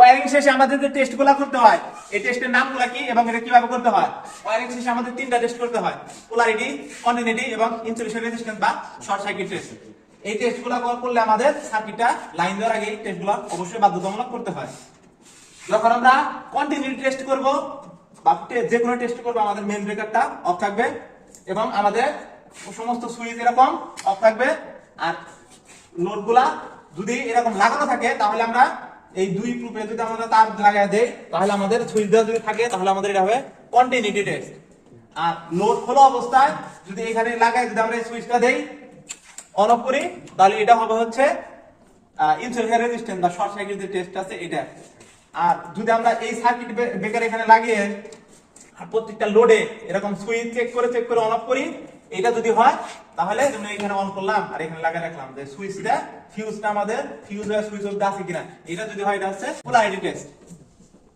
Wiring শেষে আমাদের যে টেস্টগুলো করতে হয়, এই টেস্টের নামগুলো কি এবং এটা কীভাবে করতে হয়? ওয়ারিং শেষে আমাদের তিনটা টেস্ট করতে হয় পোলারিটি কন্টিনিউটি এবং ইনসুলেশন রেজিস্ট্যান্স বা শর্ট সার্কিট টেস্ট এই টেস্টগুলো করলে আমাদের সার্কিটটা লাইন দেওয়ার আগে এই টেস্টগুলো অবশ্যই বাধ্যতামূলক করতে হয়। যখন আমরা কন্টিনিউ টেস্ট করব, বা যে কোনো টেস্ট করব, আমাদের মেন ব্রেকারটা অফ থাকবে এবং আমাদের সমস্ত সুইচ এরকম অফ থাকবে। আর লোডগুলা যদি এরকম লাগানো থাকে, তাহলে আমরা এই দুই প্রুফে যদি আমরা তার লাগাই দেই, তাহলে আমাদের সুইচ দেওয়া যদি থাকে, তাহলে আমাদের এটা হবে কন্টিনিউটি টেস্ট আর লোড খোলা অবস্থায়, যদি এখানে লাগাই, যদি আমরা সুইচটা দেই অন অফ করি, তাহলে এটা হবে হচ্ছে ইনসুলেশন রেজিস্ট্যান্স বা শর্ট সার্কিট যে টেস্ট আছে, এটা। আর যদি আমরা এই সার্কিট ব্রেকার এখানে লাগিয়ে, আর প্রত্যেকটা লোডে এরকম সুইচ চেক করে চেক করে অন অফ করি, এটা যদি হয় তাহলে যেমন এখানে অন করলাম, আর এখানে লাগিয়ে রাখলাম। যে সুইচটা ফিউজটা আমাদের ফিউজ সুইচ অফ আছে কিনা, এটা যদি হয় এটা হচ্ছে ফুল আইডি টেস্ট